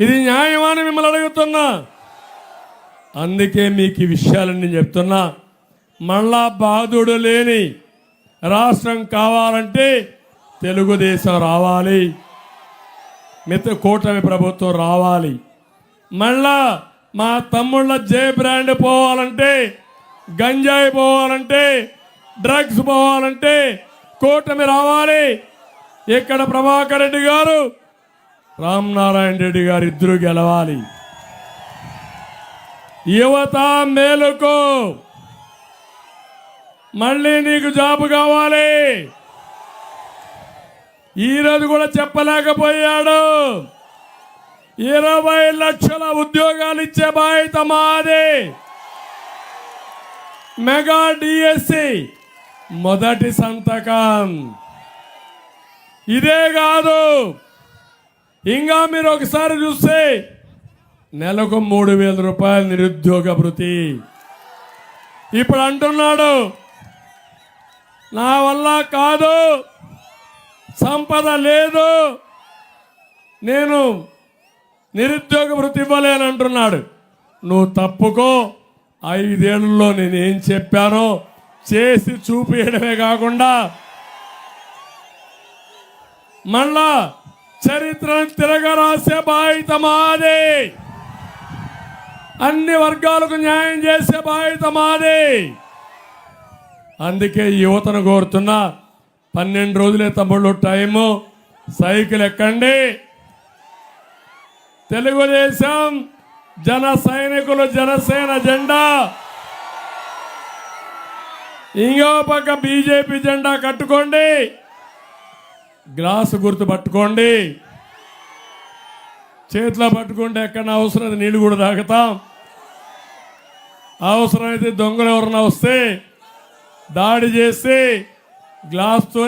ఇది న్యాయమని మిమ్మల్ని అడుగుతున్నా. అందుకే మీకు ఈ విషయాలన్నీ నేను చెప్తున్నా. మళ్ళా బాధుడు లేని రాష్ట్రం కావాలంటే తెలుగుదేశం రావాలి. మిత కూటమి ప్రభుత్వం రావాలి. మళ్ళా మా తమ్ముళ్ళ జే బ్రాండ్ పోవాలంటే గంజాయి పోవాలంటే డ్రగ్స్ పోవాలంటే కూటమి రావాలి. ఇక్కడ ప్రభాకర్ రెడ్డి గారు రామనారాయణ రెడ్డి గారు ఇద్దరు గెలవాలి. యువత మేలుకో. మళ్ళీ నీకు జాబు కావాలి. ఈరోజు కూడా చెప్పలేకపోయాడు. ఇరవై లక్షల ఉద్యోగాలు ఇచ్చే బాధ్యత మాది. మెగా డిఎస్సి మొదటి సంతకం. ఇదే కాదు ఇంకా మీరు ఒకసారి చూస్తే నెలకు మూడు వేల రూపాయల నిరుద్యోగ భృతి. ఇప్పుడు అంటున్నాడు నా వల్ల కాదు సంపద లేదు నేను నిరుద్యోగ భృతి ఇవ్వలేను అంటున్నాడు. నువ్వు తప్పుకో ఐదేళ్ళలో నేనేం చెప్పానో చేసి చూపించడమే కాకుండా మళ్ళా చరిత్రను తిరగరాసే బాధ్యత మాదే. అన్ని వర్గాలకు న్యాయం చేసే బాధ్యత మాదే. అందుకే యువతను కోరుతున్నా పన్నెండు రోజులే తమ్ముళ్ళు టైము సైకిల్ ఎక్కండి. తెలుగుదేశం జన సైనికులు జనసేన జెండా. ఇంకో పక్క బీజేపీ జెండా కట్టుకోండి. గ్లాసు గుర్తు పట్టుకోండి. చేతిలో పట్టుకుంటే ఎక్కడ అవసరం నీళ్ళు కూడా తాగుతాం. అవసరమైతే దొంగలు ఎవరన్నా వస్తే దాడి చేసి గ్లాస్తో